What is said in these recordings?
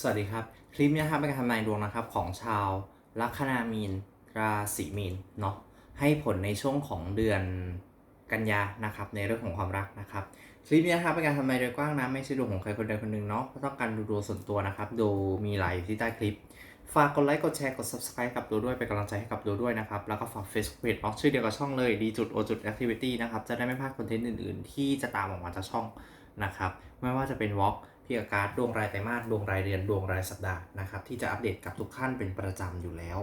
สวัสดีครับ คลิปนี้นะครับเป็นการทำนายดวงนะครับของชาวลัคนามีน ราศีมีนเนาะให้ผลในช่วงของเดือนกันยานะครับในเรื่องของความรักนะครับคลิปนี้นะครับเป็นการทำนายโดยกว้างนะไม่ใช่ดวงของใครคนใดคนหนึ่งเนาะเพราะต้องการดูดวงส่วนตัวนะครับดูมีไลน์อยู่ที่ใต้คลิป ฝากกดไลค์กดแชร์กด subscribe กับดูด้วยเป็นกำลังใจให้กับดูด้วยนะครับแล้วก็ฝาก Facebook Page เนาะชื่อเดียวกับช่องเลยดีจุดโอจุด activity นะครับจะได้ไม่พลาดคอนเทนต์อื่นๆ ที่จะตามออกมาจากช่องนะครับไม่ว่าจะเป็นวอล์ก พี่อาการ์ดดวงรายไตรมาสดวงรายเดือนดวงรายสัปดาห์นะครับที่จะอัปเดตกับทุกท่านเป็นประจำอยู่แล้ว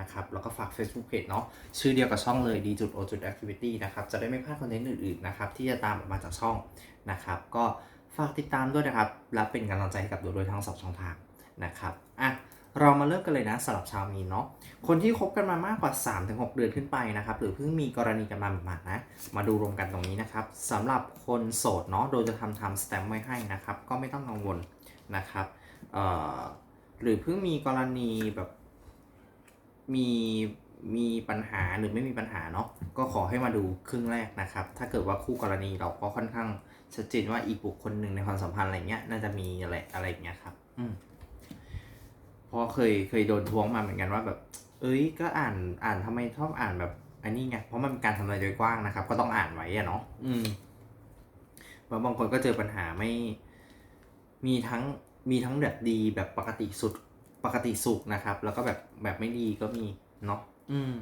นะครับแล้วก็ฝาก Facebook Page เนาะชื่อเดียวกับช่องเลยดีจุดโอจุดแอคทิวิตี้นะครับจะได้ไม่พลาดคอนเทนต์อื่นๆนะครับที่จะตามออกมาจากช่องนะครับก็ฝากติดตามด้วยนะครับ และเป็นกำลังใจให้กับดูโดยทั้งสองช่องทางนะครับอะ เรามาเริ่มกันเลยนะสำหรับชาวมีนเนาะคนที่คบกันมามากกว่า 3-6 เดือนขึ้นไปนะครับ หรือเพิ่งมีกรณีกันมาหมาดๆนะ มาดูรวมกันตรงนี้นะครับสำหรับคนโสดเนาะโดยจะทำทำสแตมป์ไว้ให้นะครับ ก็ไม่ต้องกังวลนะครับหรือเพิ่งมีกรณีแบบมีมีปัญหาหรือไม่มีปัญหาเนาะก็ขอให้มาดูครึ่งแรกนะครับ ถ้าเกิดว่าคู่กรณีเราก็ค่อนข้างชัดเจนว่าอีกบุคคลหนึ่งในความสัมพันธ์อะไรเงี้ยน่าจะมีอะไรอะไรอย่างเงี้ยครับ อืม ราะเคยเคยโดนท้วงมาเหมือนกันว่าแบบ เอ้ยก็อ่านอ่านทำไมชอบอ่านแบบอันนี้ไงเพราะมันเป็นการทำนายโดยกว้างนะครับ ก็ต้องอ่านไว้อะเนาะอืมบางบางคนก็เจอปัญหาไม่ มีทั้งมีทั้งแบบดีแบบปกติสุดปกติสุขนะครับ แล้วก็แบบแบบไม่ดีก็มีเนาะอืม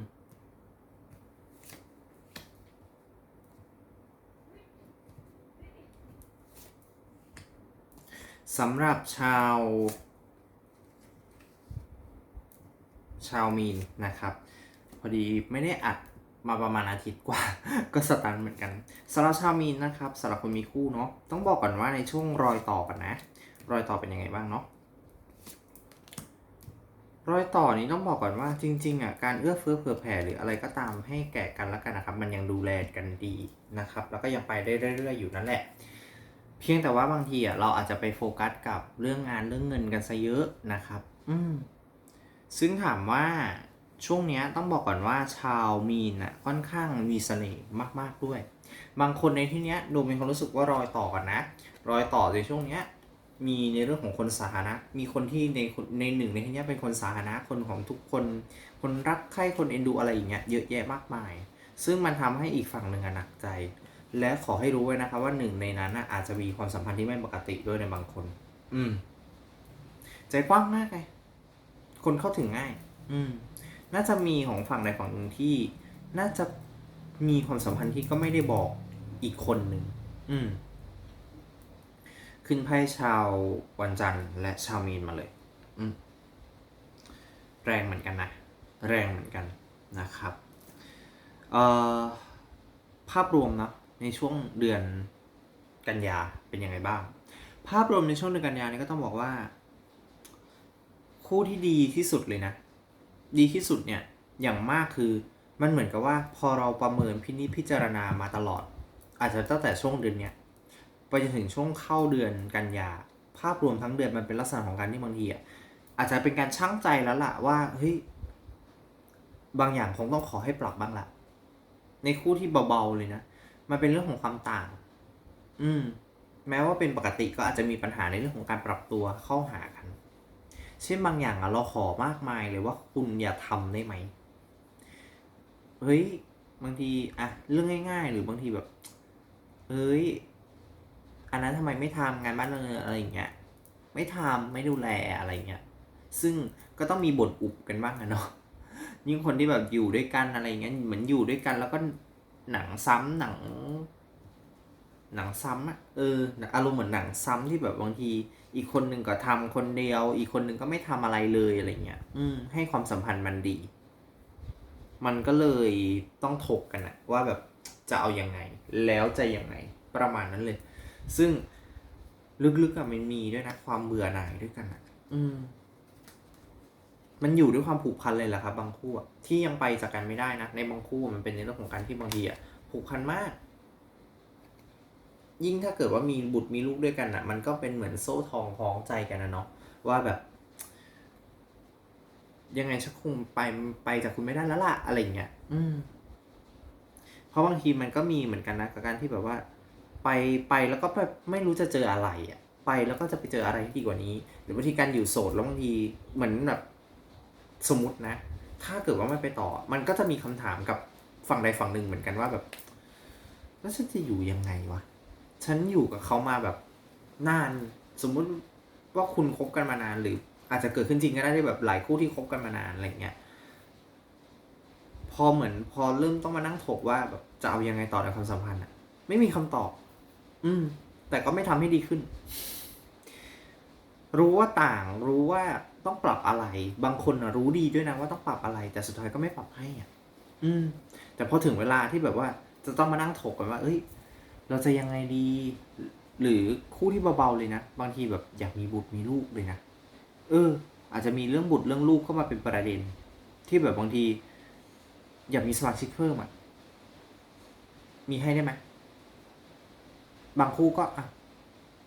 สำหรับชาว ชาวมีนนะครับ พอดีไม่ได้อัดมาประมาณอาทิตย์กว่า ก็สตันเหมือนกันสำหรับชาวมีนนะครับสำหรับคนมีคู่เนาะต้องบอกก่อนว่าในช่วงรอยต่อกันนะ รอยต่อเป็นยังไงบ้างเนาะรอยต่อนี้ต้องบอกก่อนว่าจริงๆอะการเอื้อเฟื้อเผื่อแผ่หรืออะไรก็ตามให้แก่กันแล้วกันนะครับ มันยังดูแลกันดีนะครับ แล้วก็ยังไปได้เรื่อยๆอยู่นั่นแหละ เพียงแต่ว่าบางทีอะเราอาจจะไปโฟกัสกับเรื่องงานเรื่องเงินกันซะเยอะนะครับ อืม ซึ่งถามว่าช่วงนี้ต้องบอกก่อนว่าชาวมีนอะค่อนข้างมีเสน่ห์มาก ๆ ด้วย บางคนในที่เนี้ยดูมีความรู้สึกว่ารอยต่อกันนะ รอยต่อในช่วงนี้มีในเรื่องของคนสาธารณะ มีคนที่ในในหนึ่งในที่เนี้ยเป็นคนสาธารณะคนของทุกคน คนรักใครคนเอ็นดูอะไรอย่างเงี้ยเยอะแยะมากมาย ซึ่งมันทำให้อีกฝั่งหนึ่งอะหนักใจ และขอให้รู้ไว้นะครับว่าหนึ่งในนั้นน่ะอาจจะมีความสัมพันธ์ที่ไม่ปกติด้วยในบางคน อืม ใจกว้างมากไง คนเข้าถึงง่าย อืม น่าจะมีของฝั่งใดฝั่งหนึ่งที่ น่าจะมีความสัมพันธ์ที่ก็ไม่ได้บอกอีกคนหนึ่ง อืม ขึ้นไพ่ชาววันจันทร์และชาวมีนมาเลย อืม แรงเหมือนกันนะ แรงเหมือนกันนะครับเอ่อภาพรวมนะในช่วงเดือนกันยาเป็นยังไงบ้าง ภาพรวมในช่วงเดือนกันยานี่ก็ต้องบอกว่า คู่ที่ดีที่สุดเลยนะ ดีที่สุดเนี่ยอย่างมากคือมันเหมือนกับว่าพอเราประเมินพินิจพิจารณามาตลอด อาจจะตั้งแต่ช่วงเดือนเนี้ยไปจนถึงช่วงเข้าเดือนกันยา ภาพรวมทั้งเดือนมันเป็นลักษณะของการที่บางทีอะอาจจะเป็นการชั่งใจแล้วล่ะว่าเฮ้ยบางอย่างคงต้องขอให้ปรับบ้างละในคู่ที่เบาๆเลยนะมันเป็นเรื่องของความต่าง อืม แม้ว่าเป็นปกติก็อาจจะมีปัญหาในเรื่องของการปรับตัวเข้าหากัน เช่นบางอย่างอะเราขอมากมายเลยว่าคุณอย่าทำได้ไหม เฮ้ย บางทีอะเรื่องง่ายๆ หรือบางทีแบบเฮ้ย อันนั้นทำไมไม่ทำงานบ้านเรือนอะไรอย่างเงี้ย ไม่ทำไม่ดูแลอะไรเงี้ย ซึ่งก็ต้องมีบทอุบกันบ้างอะเนาะ ยิ่งคนที่แบบอยู่ด้วยกันอะไรเงี้ย เหมือนอยู่ด้วยกันแล้วก็หนังซ้ำหนัง หนังซ้ำอะเออ อารมณ์เหมือนหนังซ้ำที่แบบบางที อีกคนหนึ่งก็ทำคนเดียว อีกคนหนึ่งก็ไม่ทำอะไรเลยอะไรเงี้ย อืม ให้ความสัมพันธ์มันดี มันก็เลยต้องถกกันอะว่าแบบจะเอายังไง แล้วจะยังไง ประมาณนั้นเลย ซึ่งลึกๆอะมันมีด้วยนะความเบื่อหน่ายด้วยกันอะอืม มันอยู่ด้วยความผูกพันเลยแหละครับ บางคู่ที่ยังไปจากกันไม่ได้นะในบางคู่มันเป็นในเรื่องของการที่บางทีอะผูกพันมาก ยิ่งถ้าเกิดว่ามีบุตรมีลูกด้วยกันอะ มันก็เป็นเหมือนโซ่ทองคล้องใจกันนะเนาะว่าแบบ ยังไงฉันคงไปไปจากคุณไม่ได้แล้วล่ะอะไรเงี้ยอืมเพราะบางทีมันก็มีเหมือนกันนะกับการที่แบบว่า ไปไปแล้วก็แบบไม่รู้จะเจออะไรอะ ไปแล้วก็จะไปเจออะไรที่ดีกว่านี้ หรือบางทีการอยู่โสดแล้วบางทีเหมือนแบบสมมตินะ ถ้าเกิดว่าไม่ไปต่อ มันก็จะมีคำถามกับฝั่งใดฝั่งหนึ่งเหมือนกันว่าแบบ แล้วฉันจะอยู่ยังไงวะ ฉันอยู่กับเขามาแบบนาน สมมุติว่าคุณคบกันมานานหรือ อาจจะเกิดขึ้นจริงก็ได้ที่แบบหลายคู่ที่คบกันมานานอะไรเงี้ยพอเหมือนพอเริ่มต้องมานั่งถกว่าแบบจะเอายังไงต่อในความสัมพันธ์อะไม่มีคำตอบ อืม แต่ก็ไม่ทำให้ดีขึ้น รู้ว่าต่างรู้ว่าต้องปรับอะไร บางคนนะรู้ดีด้วยนะว่าต้องปรับอะไร แต่สุดท้ายก็ไม่ปรับให้อะ อืม แต่พอถึงเวลาที่แบบว่า จะต้องมานั่งถกกันว่า เอ้ย เราจะยังไงดี หรือคู่ที่เบาๆเลยนะ บางทีแบบอยากมีบุตรมีลูกเลยนะ เออ อาจจะมีเรื่องบุตรเรื่องลูกเข้ามาเป็นประเด็น ที่แบบบางที อยากมีสมาชิกเพิ่มอะ มีให้ได้ไหมบางคู่ก็อะ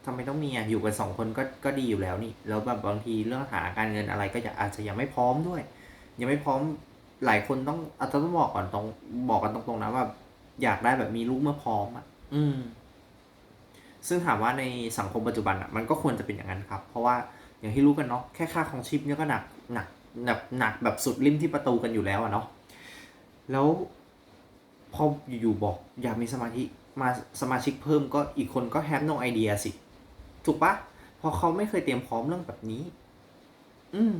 ทำไมต้องมีอะอยู่กันสองคนก็ก็ดีอยู่แล้วนี่ แล้วแบบบางทีเรื่องหาการเงินอะไรก็จะอาจจะยังไม่พร้อมด้วย ยังไม่พร้อมหลายคนต้องอาจจะต้องบอกก่อนตรงบอกกันตรงๆนะว่า อยากได้แบบมีลูกเมื่อพร้อมอะ อืม ซึ่งถามว่าในสังคมปัจจุบันอะ มันก็ควรจะเป็นอย่างนั้นครับ เพราะว่าอย่างที่รู้กันเนาะแค่ค่าของชีพเนี่ยก็หนักหนักหนักหนักแบบสุดริมที่ประตูกันอยู่แล้วอะเนาะแล้วพออยู่ๆบอกอยากมีสมาธิมาสมาชิกเพิ่มก็อีกคนก็ have no idea สิ ถูกปะเพราะเขาไม่เคยเตรียมพร้อมเรื่องแบบนี้ อืม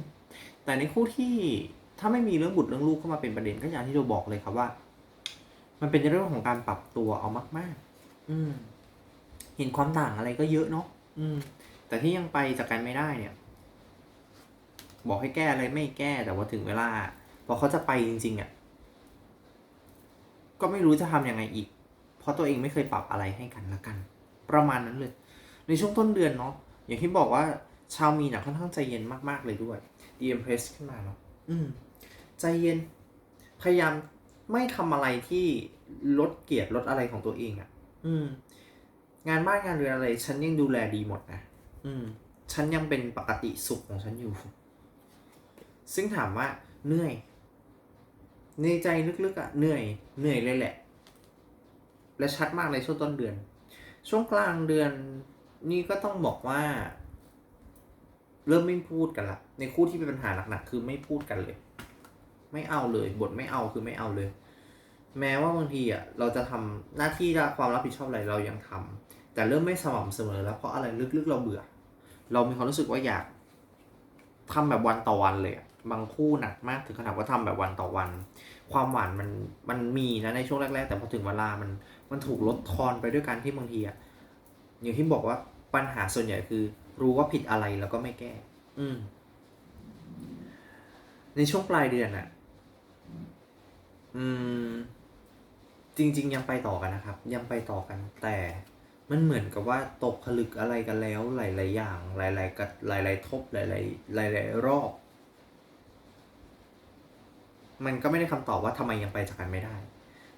แต่ในคู่ที่ถ้าไม่มีเรื่องบุตรเรื่องลูกเข้ามาเป็นประเด็นก็อย่างที่เราบอกเลยครับว่า มันเป็นเรื่องของการปรับตัวเอามาก ๆ อืม เห็นความต่างอะไรก็เยอะเนาะอืม แต่ที่ยังไปจากกันไม่ได้เนี่ย บอกให้แก้อะไรไม่แก้แต่ว่าถึงเวลาพอเขาจะไปจริงๆอะ ก็ไม่รู้จะทำยังไงอีก เพราะตัวเองไม่เคยปรับอะไรให้กันละกัน ประมาณนั้นเลย ในช่วงต้นเดือนเนาะอย่างที่บอกว่าชาวมีนอะค่อนข้างใจเย็นมากๆเลยด้วยดีเอ็มเพรสขึ้นมาเนาะอืม ใจเย็น พยายามไม่ทำอะไรที่ลดเกียรติลดอะไรของตัวเองอะ่ะ อืม งานบ้านงานเรือนอะไร ฉันยังดูแลดีหมดนะอืม ฉันยังเป็นปกติสุขของฉันอยู่ ซึ่งถามว่าเหนื่อย ในใจลึกๆอะ่ะเหนื่อย เหนื่อยเลยแหละ และชัดมากในช่วงต้นเดือน ช่วงกลางเดือนนี่ก็ต้องบอกว่า เริ่มไม่พูดกันละในคู่ที่เป็นปัญหาหนักๆคือไม่พูดกันเลย ไม่เอาเลย บทไม่เอาคือไม่เอาเลย แม้ว่าบางทีอะเราจะทำหน้าที่ความรับผิดชอบอะไรเรายังทำแต่เริ่มไม่สม่ำเสมอแล้วเพราะอะไรลึกๆเราเบื่อ เรามีความรู้สึกว่าอยากทำแบบวันต่อวันเลยอะบางคู่หนักมากถึงขนาดว่าทำแบบวันต่อวัน ความหวานมันมันมีนะในช่วงแรก ๆ แต่พอถึงเวลามันมันถูกลดทอนไปด้วยการที่บางทีอะอย่างที่บอกว่าปัญหาส่วนใหญ่คือ รู้ว่าผิดอะไรแล้วก็ไม่แก้ อืม ในช่วงปลายเดือนอะ อืม จริง ๆ ยังไปต่อกันนะครับ ยังไปต่อกันแต่มันเหมือนกับว่าตกผลึกอะไรกันแล้วหลาย ๆ อย่าง หลายๆกัหลาย ๆ ทบหลาย ๆ หลาย ๆ รอบ มันก็ไม่ได้คำตอบว่าทำไมยังไปจากกันไม่ได้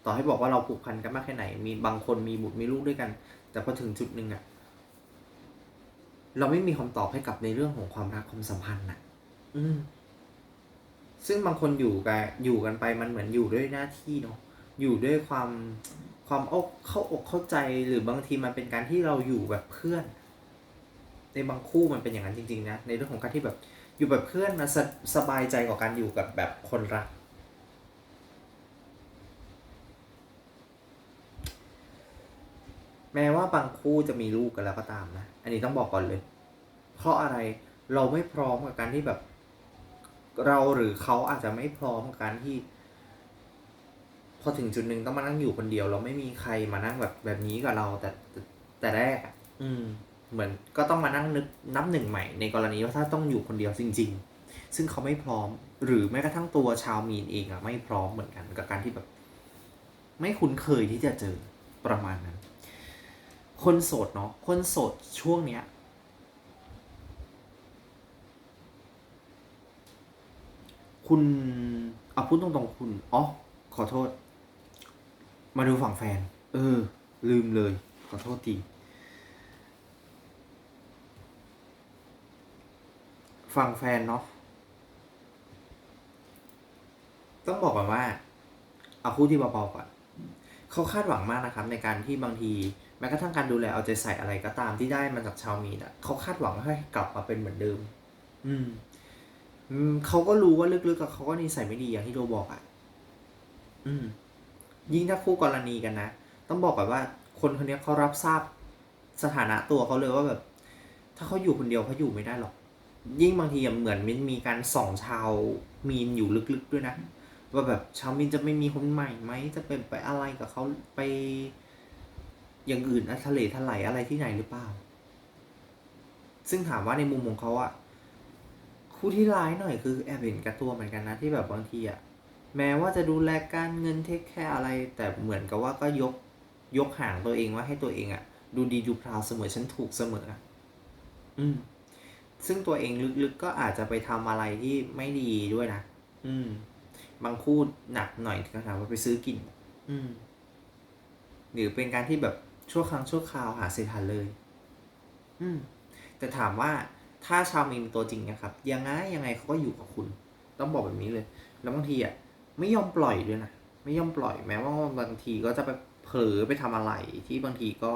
ต่อให้บอกว่าเราผูกพันกันมากแค่ไหน มีบางคนมีบุตรมีลูกด้วยกัน แต่พอถึงจุดหนึ่งอะเราไม่มีคำตอบให้กับในเรื่องของความรักความสัมพันธ์น่ะอืม ซึ่งบางคนอยู่กันอยู่กันไปมันเหมือนอยู่ด้วยหน้าที่เนาะ อยู่ด้วยความความอกเข้าอกเข้าใจหรือบางทีมันเป็นการที่เราอยู่แบบเพื่อน ในบางคู่มันเป็นอย่างนั้นจริงๆนะในเรื่องของการที่แบบอยู่แบบเพื่อนมันสสบายใจกว่าการอยู่กับแบบคนรักแม้ว่าบางคู่จะมีลูกกันแล้วก็ตามนะ อันนี้ต้องบอกก่อนเลย เพราะอะไรเราไม่พร้อมกับการที่แบบ เราหรือเขาอาจจะไม่พร้อมกับการที่ พอถึงจุดหนึ่งต้องมานั่งอยู่คนเดียวเราไม่มีใครมานั่งแบบแบบนี้กับเรา แต่แต่แต่แรกอะอืม เหมือนก็ต้องมานั่งนึกนับหนึ่งใหม่ในกรณีว่าถ้าต้องอยู่คนเดียวจริง ๆ ซึ่งเขาไม่พร้อม หรือแม้กระทั่งตัวชาวมีนเองอะไม่พร้อมเหมือนกันกับการที่แบบ ไม่คุ้นเคยที่จะเจอประมาณนั้น คนโสดเนาะคนโสดช่วงเนี้ยคุณเอาพูดตรงๆคุณ อ๋อ ขอโทษ มาดูฝั่งแฟน เออ ลืมเลย ขอโทษที ฝั่งแฟนเนาะ ต้องบอกก่อนว่า เอาคู่ที่เบาๆก่อนเขาคาดหวังมากนะครับ ในการที่บางทีแม้กระทั่งการดูแลเอาใจใส่อะไรก็ตามที่ได้มาจากชาวมีนอะเขาคาดหวังให้กลับมาเป็นเหมือนเดิมอืมอืมเขาก็รู้ว่าลึกๆกับเขาก็นิสัยไม่ดีอย่างที่โดบอกอะ อืม ยิ่งถ้าคู่กรณีกันนะ ต้องบอกแบบว่าคนคนนี้เขารับทราบสถานะตัวเขาเลยว่าแบบ ถ้าเขาอยู่คนเดียวเขาอยู่ไม่ได้หรอก ยิ่งบางทีเหมือนมันมีการส่องชาวมีนอยู่ลึกๆด้วยนะว่าแบบชาวมีนจะไม่มีคนใหม่ไหมจะเป็นไปอะไรกับเขาไป อย่างอื่นอะทะเลทลายอะไรที่ไหนหรือเปล่า ซึ่งถามว่าในมุมของเขาอะคู่ที่ร้ายหน่อยคือแอบเห็นกับตัวเหมือนกันนะที่แบบบางทีอะ แม้ว่าจะดูแลการเงินเทคแค่อะไร แต่เหมือนกับว่าก็ยกยกห่างตัวเองว่าให้ตัวเองอะดูดีดูพราวเสมอฉันถูกเสมอ อืม ซึ่งตัวเองลึกๆก็อาจจะไปทำอะไรที่ไม่ดีด้วยนะอืม บางคู่หนักหน่อยถึงขนาดว่าไปซื้อกิน อืม หรือเป็นการที่แบบชั่วครั้งชั่วคราวหาเศรษฐาเลย อืม แต่ถามว่าถ้าชาวมีนตัวจริงนะครับ ยังไงยังไงเขาก็อยู่กับคุณ ต้องบอกแบบนี้เลย แล้วบางทีอะ ไม่ยอมปล่อยด้วยนะไม่ยอมปล่อยแม้ว่าบางทีก็จะไปเผลอไปทำอะไรที่บางทีก็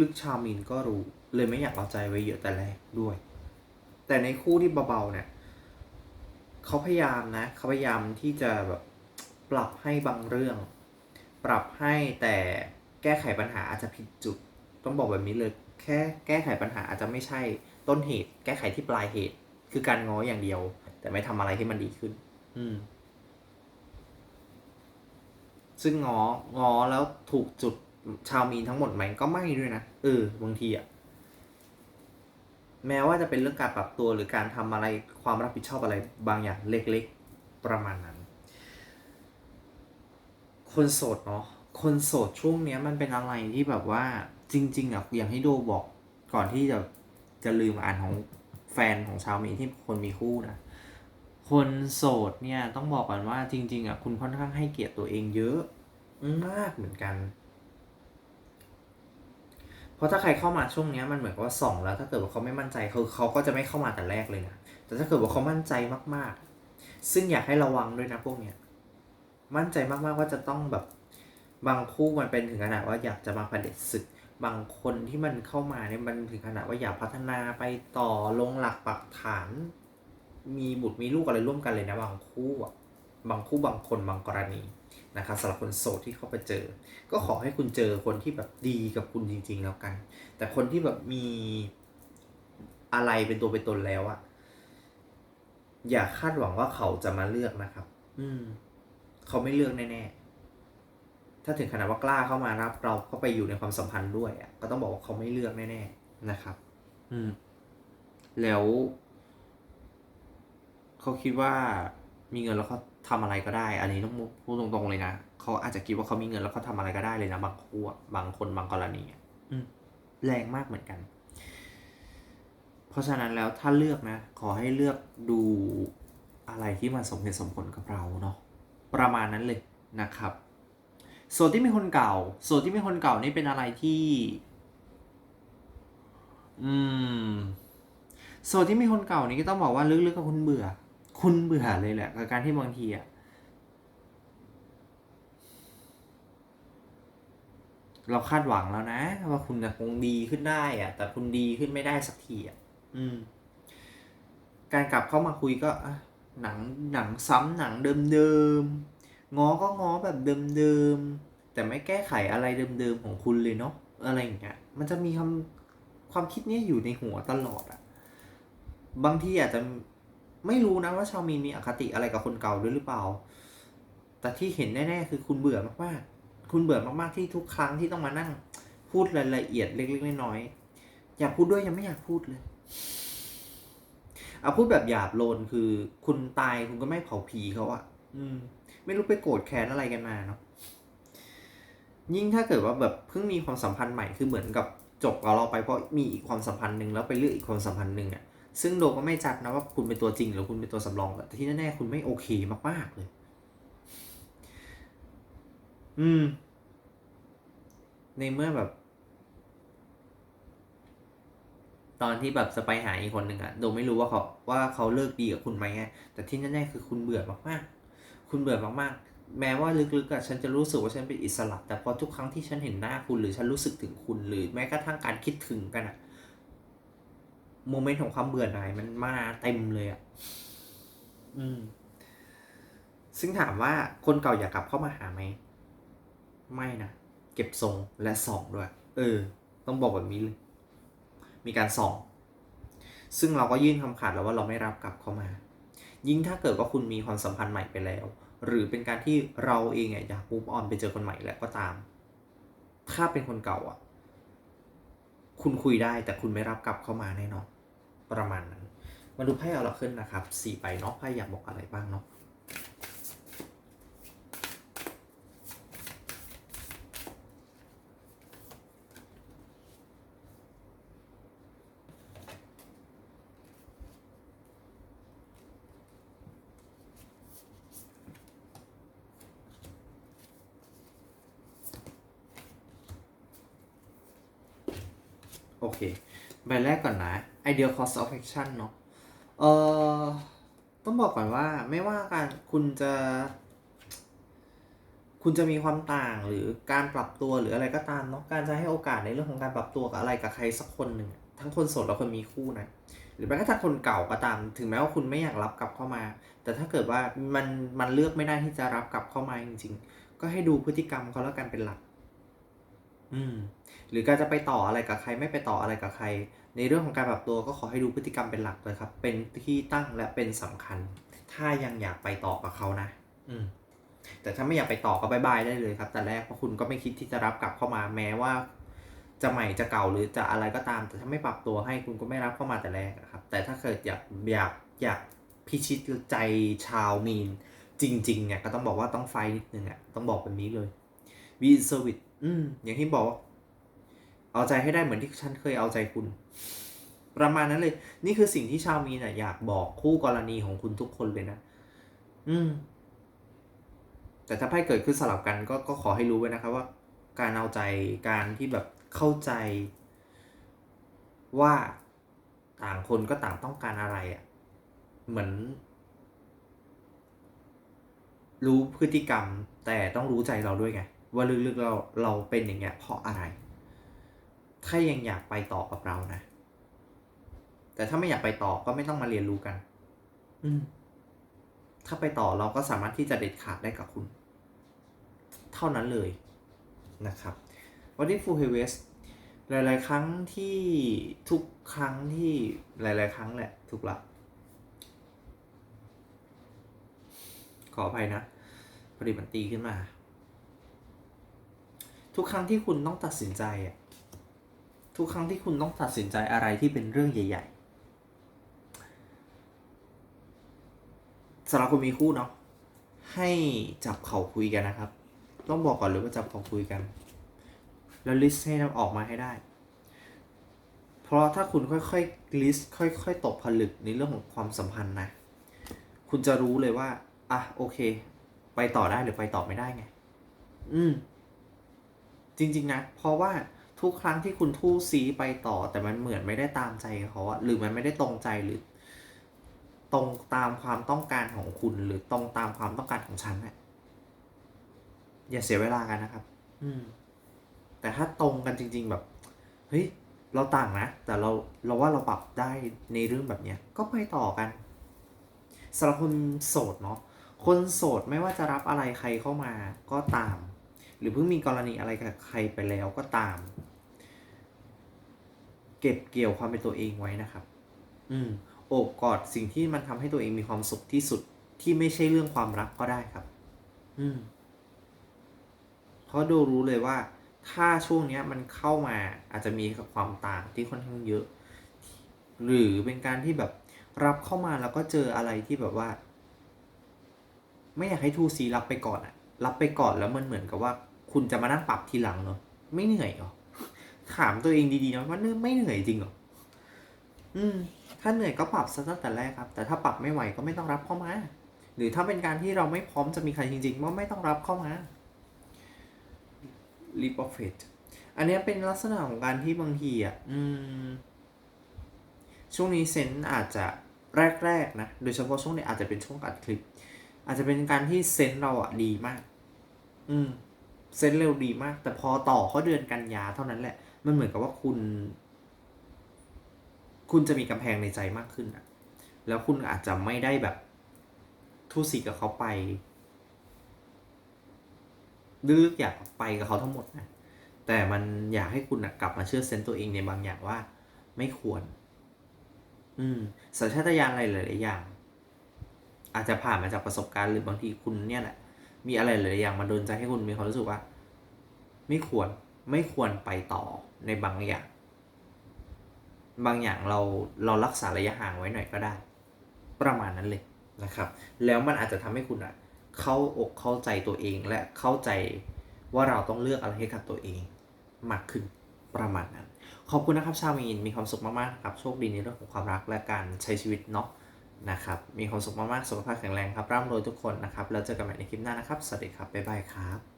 ลึกๆชาวมีนก็รู้ เลยไม่อยากเอาใจไว้เยอะแต่แรกด้วย แต่ในคู่ที่เบาๆเนี่ยเขาพยายามนะเขาพยายามที่จะแบบปรับให้บางเรื่อง ปรับให้แต่แก้ไขปัญหาอาจจะผิดจุด ต้องบอกแบบนี้เลย แค่แก้ไขปัญหาอาจจะไม่ใช่ต้นเหตุ แก้ไขที่ปลายเหตุ คือการง้ออย่างเดียว แต่ไม่ทำอะไรให้มันดีขึ้น อืม ซึ่งง้อง้อแล้วถูกจุดชาวมีนทั้งหมดไหมก็ไม่ด้วยนะเออบางทีอะแม้ว่าจะเป็นเรื่องการปรับตัวหรือการทำอะไรความรับผิดชอบอะไรบางอย่างเล็กๆ ประมาณนั้น คนโสดเนาะคนโสดช่วงเนี้ยมันเป็นอะไรที่แบบว่า จริง ๆอะอย่างที่โดบอกก่อนที่จะจะลืมอ่านของแฟนของชาวมีที่คนมีคู่นะ คนโสดเนี่ยต้องบอกก่อนว่าจริง ๆอะคุณค่อนข้างให้เกียรติตัวเองเยอะมากเหมือนกัน เพราะถ้าใครเข้ามาช่วงเนี้ยมันเหมือนกับว่าส่องแล้ว ถ้าเกิดว่าเขาไม่มั่นใจเขาเขาก็จะไม่เข้ามาแต่แรกเลยนะแต่ถ้าเกิดว่าเขามั่นใจมากๆ ซึ่งอยากให้ระวังด้วยนะพวกเนี้ยมั่นใจมากๆว่าจะต้องแบบบางคู่มันเป็นถึงขนาดว่าอยากจะมาประเด็จศึก บางคนที่มันเข้ามาเนี่ยมันถึงขนาดว่าอยากพัฒนาไปต่อลงหลักปักฐาน มีบุตรมีลูกอะไรร่วมกันเลยนะบางคู่อะบางคู่บางคนบางกรณีนะครับสำหรับคนโสดที่เขาไปเจอ ก็ขอให้คุณเจอคนที่แบบดีกับคุณจริง ๆ แล้วกัน แต่คนที่แบบมีอะไรเป็นตัวเป็นตนแล้วอะอย่าคาดหวังว่าเขาจะมาเลือกนะครับ อืม เขาไม่เลือกแน่ๆ ถ้าถึงขนาดว่ากล้าเข้ามารับ เราก็ไปอยู่ในความสัมพันธ์ด้วยอะก็ต้องบอกว่าเขาไม่เลือกแน่ๆนะครับ อืม แล้ว เขาคิดว่ามีเงินแล้วเขาทำอะไรก็ได้ อันนี้ต้องพูดตรงๆเลยนะเขาอาจจะคิดว่าเขามีเงินแล้วเขาทำอะไรก็ได้เลยนะบางคู่อะบางคนบางกรณีอะอืมแรงมากเหมือนกัน เพราะฉะนั้นแล้วถ้าเลือกนะ ขอให้เลือกดูอะไรที่มันสมเหตุสมผลกับเราเนาะประมาณนั้นเลยนะครับโสดที่มีคนเก่าโสดที่มีคนเก่านี่เป็นอะไรที่ อืมโสดที่มีคนเก่านี่ก็ต้องบอกว่าลึกๆกับคุณเบื่อ คุณเบื่อเลยแหละกับการที่บางทีอะเราคาดหวังแล้วนะ ว่าคุณจะคงดีขึ้นได้อะแต่คุณดีขึ้นไม่ได้สักทีอะอืม การกลับเข้ามาคุยก็หนังหนังซ้ำหนังเดิมๆง้อก็ง้อแบบเดิมๆแต่ไม่แก้ไขอะไรเดิมๆของคุณเลยเนาะอะไรอย่างเงี้ยมันจะมีคำความคิดนี้อยู่ในหัวตลอดอะบางทีอาจจะ ไม่รู้นะว่าชาวมีนมีอคติอะไรกับคนเก่าด้วยหรือเปล่า แต่ที่เห็นแน่ๆคือคุณเบื่อมากๆ คุณเบื่อมากๆที่ทุกครั้งที่ต้องมานั่ง พูดรายละเอียดเล็กๆน้อยๆอยากพูดด้วยยังไม่อยากพูดเลยเอาพูดแบบหยาบโลนคือ คุณตายคุณก็ไม่เผาผีเขาอะอืม ไม่รู้ไปโกรธแค้นอะไรกันมาเนาะยิ่งถ้าเกิดว่าแบบเพิ่งมีความสัมพันธ์ใหม่คือเหมือนกับจบกับเราไปเพราะมีอีกความสัมพันธ์หนึ่งแล้วไปเลือกอีกความสัมพันธ์หนึ่งอะ ซึ่งโดก็ไม่จัดนะว่าคุณเป็นตัวจริงหรือคุณเป็นตัวสำรองแต่ที่แน่ๆคุณไม่โอเคมากๆเลย อืม ในเมื่อแบบ ตอนที่แบบจะไปหาอีกคนหนึ่งอะโดไม่รู้ว่าเขาว่าเขาเลิกดีกับคุณไหมไงแต่ที่แน่ๆคือคุณเบื่อมากๆ คุณเบื่อมากๆแม้ว่าลึกๆอะฉันจะรู้สึกว่าฉันเป็นอิสระ แต่พอทุกครั้งที่ฉันเห็นหน้าคุณหรือฉันรู้สึกถึงคุณหรือแม้กระทั่งการคิดถึงกันอะ โมเมนต์ของความเบื่อหน่ายมันมาเต็มเลยอะอืม ซึ่งถามว่าคนเก่าอยากกลับเข้ามาหาไหม ไม่นะ เก็บทรงและส่องด้วย เออ ต้องบอกแบบนี้เลย มีการส่อง ซึ่งเราก็ยื่นคำขาดแล้วว่าเราไม่รับกลับเข้ามา ยิ่งถ้าเกิดว่าคุณมีความสัมพันธ์ใหม่ไปแล้ว หรือเป็นการที่เราเองอะอยากมูฟออนไปเจอคนใหม่แล้วก็ตาม ถ้าเป็นคนเก่าอะ คุณคุยได้แต่คุณไม่รับกลับเข้ามาแน่นอน ประมาณนั้นมาดูไพ่เอาละขึ้นนะครับสี่ใบเนาะไพ่อยากบอกอะไรบ้างเนาะโอเค ใบแรกก่อนนะ ideal cost of action เนาะเอ่อต้องบอกก่อนว่าไม่ว่าการคุณจะ คุณจะมีความต่างหรือการปรับตัวหรืออะไรก็ตามเนาะการจะให้โอกาสในเรื่องของการปรับตัวกับอะไรกับใครสักคนหนึ่งทั้งคนโสดและคนมีคู่นะหรือแม้กระทั่งคนเก่าก็ตาม ถึงแม้ว่าคุณไม่อยากรับกลับเข้ามา แต่ถ้าเกิดว่ามันมันเลือกไม่ได้ที่จะรับกลับเข้ามาจริง ๆ ก็ให้ดูพฤติกรรมเขาแล้วกันเป็นหลัก อืม หรือการจะไปต่ออะไรกับใคร ไม่ไปต่ออะไรกับใคร ในเรื่องของการปรับตัวก็ขอให้ดูพฤติกรรมเป็นหลักเลยครับ เป็นที่ตั้งและเป็นสำคัญ ถ้ายังอยากไปต่อกับเขานะ อืมแต่ถ้าไม่อยากไปต่อก็บายบายได้เลยครับ แต่แรกเพราะคุณก็ไม่คิดที่จะรับกลับเข้ามาแม้ว่า จะใหม่จะเก่าหรือจะอะไรก็ตาม แต่ถ้าไม่ปรับตัวให้คุณก็ไม่รับเข้ามาแต่แรกครับ แต่ถ้าเกิดอยากอยากอยากพิชิตใจชาวมีน จริงๆเนี่ยก็ต้องบอกว่าต้องไฟนิดนึงอะต้องบอกแบบนี้เลยวีเซอร์วิสอืมอย่างที่บอกว่า เอาใจให้ได้เหมือนที่ฉันเคยเอาใจคุณ ประมาณนั้นเลย นี่คือสิ่งที่ชาวมีนอะ อยากบอกคู่กรณีของคุณทุกคนเลยนะ อืม แต่ถ้าไพ่เกิดขึ้นสลับกันก็ก็ขอให้รู้ไว้นะครับว่า การเอาใจการที่แบบเข้าใจ ว่าต่างคนก็ต่างต้องการอะไรอะ่ะ เหมือน รู้พฤติกรรม แต่ต้องรู้ใจเราด้วยไงว่าลึกๆเราเราเป็นอย่างเงี้ยเพราะอะไร ถ้ายังอยากไปต่อกับเรานะ แต่ถ้าไม่อยากไปต่อก็ไม่ต้องมาเรียนรู้กัน อืม ถ้าไปต่อเราก็สามารถที่จะเด็ดขาดได้กับคุณ เท่านั้นเลยนะครับวันนี้ฟูเฮเวสหลาย ๆ ครั้งที่ทุกครั้งที่หลาย ๆ ครั้งแหละถูกละขออภัยนะพอดีมันตีขึ้นมา ทุกครั้งที่คุณต้องตัดสินใจอะ ทุกครั้งที่คุณต้องตัดสินใจอะไรที่เป็นเรื่องใหญ่ ๆสำหรับคนมีคู่เนาะให้จับเขาคุยกันนะครับ ต้องบอกก่อนเลยว่าจับเขาคุยกัน แล้วลิสต์ให้นำออกมาให้ได้ เพราะถ้าคุณค่อยๆลิสต์ค่อย ๆ ตกผลึกในเรื่องของความสัมพันธ์นะ คุณจะรู้เลยว่า อะโอเค ไปต่อได้หรือไปต่อไม่ได้ไง อืม จริง ๆ นะ เพราะว่า ทุกครั้งที่คุณทู่ซีไปต่อ แต่มันเหมือนไม่ได้ตามใจเขาอะหรือมันไม่ได้ตรงใจหรือ ตรงตามความต้องการของคุณหรือตรงตามความต้องการของฉันอะอย่าเสียเวลากันนะครับ อืม แต่ถ้าตรงกันจริง ๆ แบบ เฮ้ย เราต่างนะ แต่เราเราว่าเราปรับได้ในเรื่องแบบเนี้ย ก็ไปต่อกันสำหรับคนโสดเนาะ คนโสดไม่ว่าจะรับอะไรใครเข้ามาก็ตาม หรือเพิ่งมีกรณีอะไรกับใครไปแล้วก็ตาม เก็บเกี่ยวความเป็นตัวเองไว้นะครับ อืมโอบกอดสิ่งที่มันทำให้ตัวเองมีความสุขที่สุดที่ไม่ใช่เรื่องความรักก็ได้ครับ อืมเพราะดูรู้เลยว่า ถ้าช่วงเนี้ยมันเข้ามาอาจจะมีความต่างที่ค่อนข้างเยอะ หรือเป็นการที่แบบรับเข้ามาแล้วก็เจออะไรที่แบบว่า ไม่อยากให้ทูซีรับไปก่อนอะรับไปก่อนแล้วมันเหมือนกับว่า คุณจะมานั่งปรับทีหลังเนาะไม่เหนื่อยเหรอ ถามตัวเองดีๆนะว่าไม่เหนื่อยจริงหรอ อืม ถ้าเหนื่อยก็ปรับซะตั้งแต่แรกครับ แต่ถ้าปรับไม่ไหวก็ไม่ต้องรับเข้ามา หรือถ้าเป็นการที่เราไม่พร้อมจะมีใครจริงๆก็ไม่ต้องรับเข้ามา leap of faith อันนี้เป็นลักษณะของการที่บางทีอะ อืม ช่วงนี้เซนอาจจะแรกๆนะ โดยเฉพาะช่วงนี้อาจจะเป็นช่วงอัดคลิป อาจจะเป็นการที่เซนเราอะดีมาก อืม เซนเร็วดีมาก แต่พอต่อเขาเดือนกันยาเท่านั้นแหละ มันเหมือนกับว่าคุณ คุณจะมีกำแพงในใจมากขึ้นอะแล้วคุณอาจจะไม่ได้แบบทุศีกับเขาไปลึกๆอยากไปกับเขาทั้งหมดนะแต่มันอยากให้คุณนะกลับมาเชื่อเซนส์ตัวเองในบางอย่างว่า ไม่ควร อืมสัญชาตญาณอะไรหลายๆอย่าง อาจจะผ่านมาจากประสบการณ์หรือบางทีคุณเนี่ยแหละมีอะไรหลายๆอย่างมาโดนใจให้คุณมีความรู้สึกว่า ไม่ควร ไม่ควรไปต่อในบางอย่าง บางอย่างเราเรารักษาระยะห่างไว้หน่อยก็ได้ ประมาณนั้นเลยนะครับ แล้วมันอาจจะทำให้คุณอะเข้าอกเข้าใจตัวเองและเข้าใจว่าเราต้องเลือกอะไรให้กับตัวเองมากขึ้นประมาณนั้น ขอบคุณนะครับชาวมีนมีความสุขมากๆครับโชคดีในเรื่องของความรักและการใช้ชีวิตเนาะนะครับมีความสุขมากๆสุขภาพแข็งแรงครับร่ำรวยทุกคนนะครับแล้วเจอกันใหม่ในคลิปหน้านะครับ สวัสดีครับ บ๊ายบายครับ